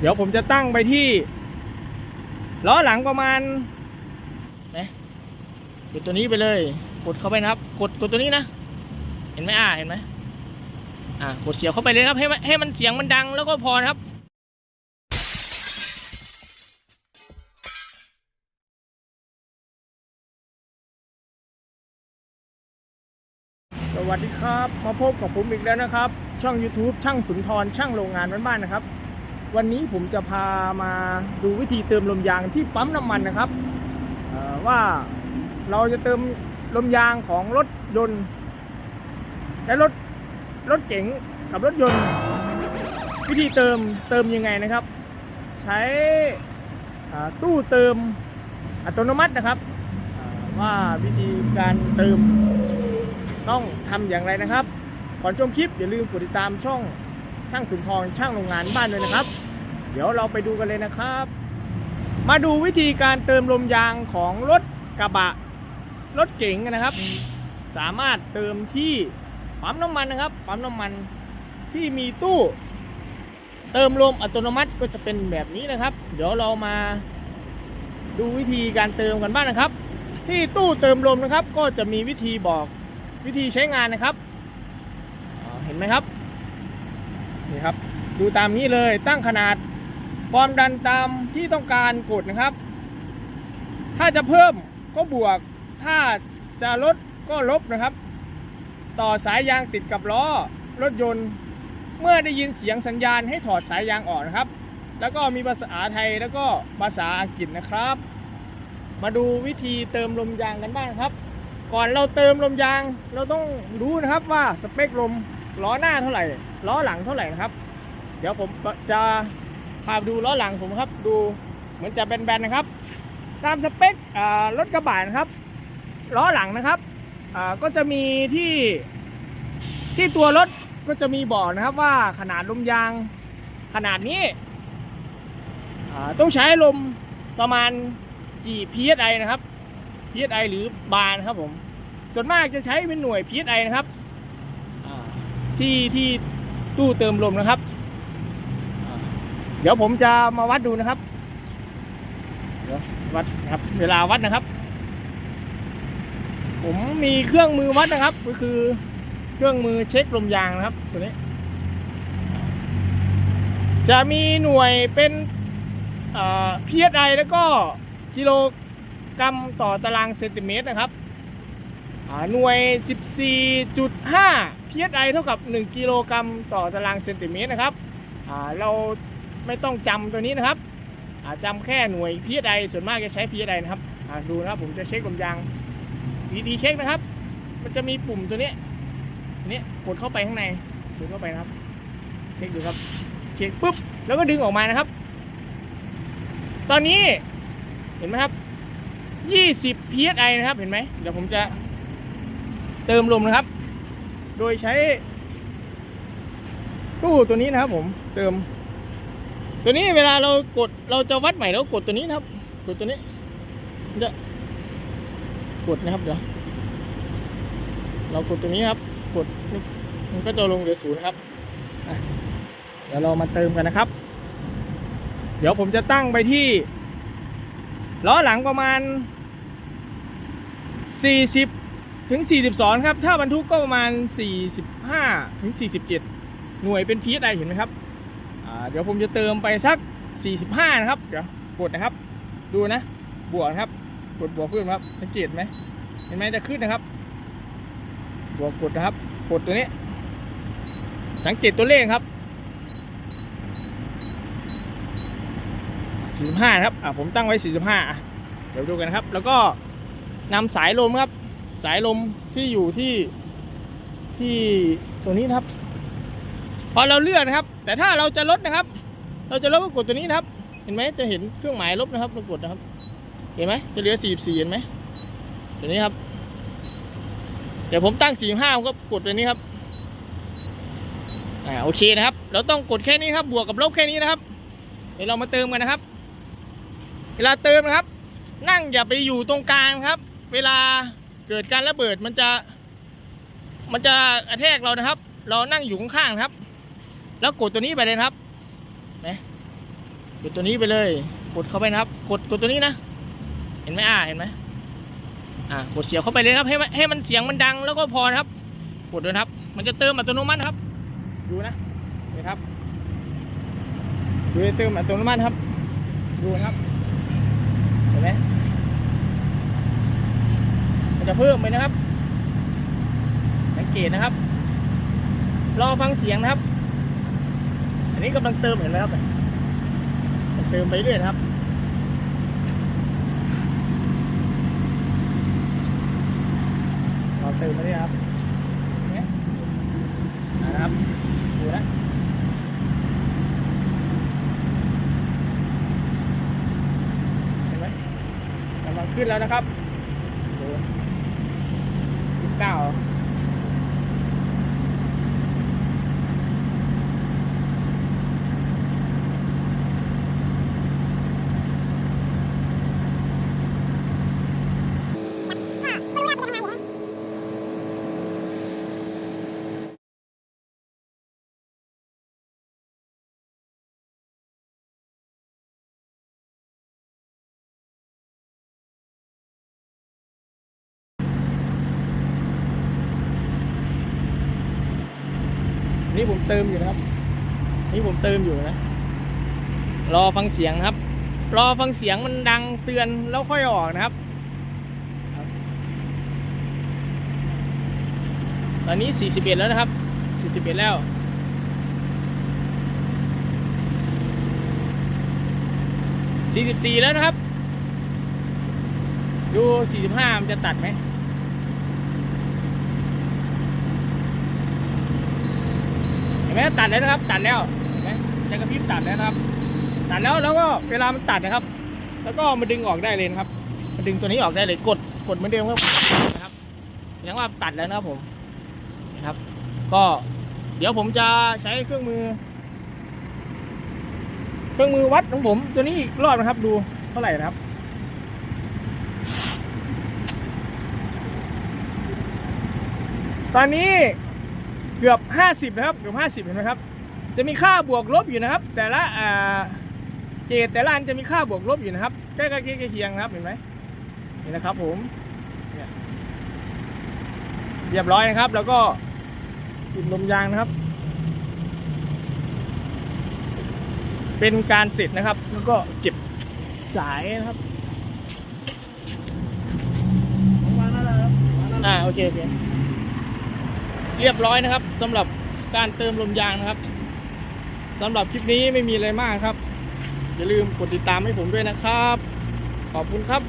เดี๋ยวผมจะตั้งไปที่ล้อหลังประมาณนะกดตัวนี้ไปเลย กดเข้าไปนะครับ กดกดตัวนี้นะ เห็นไหมอ่าเห็นไหมอ่ากดเสียบเข้าไปเลยครับให้มันให้มันเสียงมันดังแล้วก็พอนะครับสวัสดีครับ มาพบกับผมอีกแล้วนะครับ ช่อง YouTube ช่างสุนทรช่างโรงงานบ้านๆนะครับ วันนี้ผมจะพามาดูวิธีเติมลมยางที่ปั๊มน้ำมันนะครับว่าเราจะเติมลมยางของรถยนต์และรถรถเก๋งกับรถยนต์ วิธีเติมเติมยังไงนะครับ ใช้ตู้เติมอัตโนมัตินะครับ ว่าวิธีการเติมต้องทำอย่างไรนะครับ ก่อนชมคลิปอย่าลืมกดติดตามช่อง ช่างสุนทรช่างโรงงานบ้านด้วยนะครับ เดี๋ยวเราไปดูกันเลยนะครับ มาดูวิธีการเติมลมยางของรถกระบะ รถเก๋งนะครับ สามารถเติมที่ปั๊มน้ำมันนะครับปั๊มน้ำมันที่มีตู้ เติมลมอัตโนมัติก็จะเป็นแบบนี้นะครับ เดี๋ยวเรามาดูวิธีการเติมกันบ้างนะครับ ที่ตู้เติมลมนะครับ ก็จะมีวิธีบอกวิธีใช้งานนะครับเห็นไหมครับ นี่ครับ ดูตามนี้เลยตั้งขนาดความดันตามที่ต้องการกดนะครับ ถ้าจะเพิ่มก็บวก ถ้าจะลดก็ลบนะครับ ต่อสายยางติดกับล้อรถยนต์ เมื่อได้ยินเสียงสัญญาณให้ถอดสายยางออกนะครับ แล้วก็มีภาษาไทยแล้วก็ภาษาอังกฤษนะครับ มาดูวิธีเติมลมยางกันบ้างครับ ก่อนเราเติมลมยางเราต้องรู้นะครับว่าสเปคลมล้อหน้าเท่าไหร่ ล้อหลังเท่าไหร่นะครับ เดี๋ยวผมจะพาดูล้อหลังผมครับดูเหมือนจะแบนๆนะครับ ตามสเปครถกระบะนะครับล้อหลังนะครับก็จะมีที่ที่ตัวรถก็จะมีบอกนะครับว่าขนาดลมยางขนาดนี้ต้องใช้ลมประมาณกี่ psi นะครับ PSI หรือบาร์นะครับผมส่วนมากจะใช้เป็นหน่วย PSI นะครับที่ที่ ตู้เติมลมนะครับ เดี๋ยวผมจะมาวัดดูนะครับวัดครับเวลาวัดนะครับ ผมมีเครื่องมือวัดนะครับ ก็คือเครื่องมือเช็คลมยางนะครับตัวนี้ จะมีหน่วยเป็นเอ่อ PSI แล้วก็กิโลกรัมต่อตารางเซนติเมตรนะครับ หน่วย 14.5 psi เท่ากับ 1 กิโลกรัมต่อตารางเซนติเมตรนะครับเราไม่ต้องจำตัวนี้นะครับจำแค่หน่วย psi ส่วนมากจะใช้ psi นะครับดูนะครับผมจะเช็คลมยางวิธีเช็คนะครับ มันจะมีปุ่มตัวนี้นี้กดเข้าไปข้างในกดเข้าไปนะครับ เช็คดูครับ เช็คปุ๊บ แล้วก็ดึงออกมานะครับ ตอนนี้เห็นไหมครับ 20 psi นะครับ เห็นไหม เดี๋ยวผมจะ เติมลมนะครับ โดยใช้ ตู้ตัวนี้นะครับ ผมเติม ตัวนี้เวลาเรากดเราจะวัดใหม่เรากดตัวนี้นะครับ กดตัวนี้จะกดนะครับเดี๋ยวเรากดตัวนี้ครับ กดมันก็จะลงเหลือศูนย์ครับเดี๋ยวเรามาเติมกันนะครับ เดี๋ยวผมจะตั้งไปที่ล้อหลังประมาณ40 ถึง 42 ครับ ถ้าบรรทุกก็ประมาณ 45 ถึง 47 หน่วยเป็นพีไอเห็นไหมครับ เดี๋ยวผมจะเติมไปสัก 45 นะครับ เดี๋ยวกดนะครับ ดูนะ บวกครับ กดบวกขึ้นครับ สังเกตไหม เห็นไหมจะขึ้นนะครับ บวกกดนะครับ กดตัวนี้ สังเกตตัวเลขครับ 45 ครับอะผมตั้งไว้ 45อะเดี๋ยวดูกันนะครับ แล้วก็นำสายลมครับ สายลมที่อยู่ที่ที่ตัวนี้นะครับ พอเราเลือกนะครับ แต่ถ้าเราจะลดนะครับ เราจะลดก็กดตัวนี้นะครับ เห็นไหมจะเห็นเครื่องหมายลบนะครับเรากดนะครับ เห็นไหมจะเหลือ44เห็นไหมตัวนี้ครับ เดี๋ยวผมตั้ง45ผมก็กดตัวนี้ครับอ่าโอเคนะครับ เราต้องกดแค่นี้ครับ บวกกับลบแค่นี้นะครับ เดี๋ยวเรามาเติมกันนะครับ เวลาเติมนะครับ นั่งอย่าไปอยู่ตรงกลางครับ เวลา เกิดการระเบิดมันจะ มันจะกระแทกเรานะครับ เรานั่งอยู่ข้างๆครับ แล้วกดตัวนี้ไปเลยครับนะกดตัวนี้ไปเลย กดเข้าไปนะครับ กดกดตัวนี้นะ เห็นไหมอ่าเห็นไหมอ่ากดเสียบเข้าไปเลยครับ ให้มันให้มันเสียงมันดังแล้วก็พอครับ กดเลยครับ มันจะเติมอัตโนมัตินะครับ ดูนะนี่ครับดูเติมอัตโนมัติครับ ดูนะครับ เห็นไหมมันจะ เพิ่มไปนะครับ สังเกตนะครับ รอฟังเสียงนะครับ อันนี้กำลังเติมเห็นไหมครับเติมไปเรื่อยนะครับรอเติมมาเรื่อยครับเห็นไหมอ่านะครับดูนะเห็นไหมกำลังขึ้นแล้วนะครับ ยี่ นี่ผมเติมอยู่นะครับ นี่ผมเติมอยู่นะ รอฟังเสียงนะครับ รอฟังเสียงมันดังเตือนแล้วค่อยออกนะครับ ตอนนี้ 41 แล้วนะครับ 41 แล้ว44แล้วนะครับ ดู 45 มันจะตัดไหม ห็นไหมตัดแล้วนะครับตัดแล้วเห็นไหมจะกระพริบตัดแล้วนะครับ ตัดแล้วแล้วก็เวลามันตัดนะครับ แล้วก็มาดึงออกได้เลยนะครับมาดึงตัวนี้ออกได้เลยกดกดเหมือนเดิมครับนะครับแสดงว่าตัดแล้วนะครับผมนะครับ ก็เดี๋ยวผมจะใช้เครื่องมือ เครื่องมือวัดของผม ตัวนี้อีกรอบนะครับ ดูเท่าไหร่นะครับตอนนี้ เกือบ 50นะครับเกือบ50เห็นไหมครับ จะมีค่าบวกลบอยู่นะครับ แต่ละอ่าเกตแต่ละอันจะมีค่าบวกลบอยู่นะครับใกล้ๆเคียงๆนะครับเห็นไหมนี่นะครับผมเนี่ยเรียบร้อยนะครับ แล้วก็ปิดลมยางนะครับ เป็นการเสร็จนะครับ แล้วก็เก็บสายนะครับวางนั่นแหละครับวางนั่นแหละอ่าโอเคโอเค เรียบร้อยนะครับสำหรับการเติมลมยางนะครับสำหรับคลิปนี้ไม่มีอะไรมากครับ อย่าลืมกดติดตามให้ผมด้วยนะครับ ขอบคุณครับ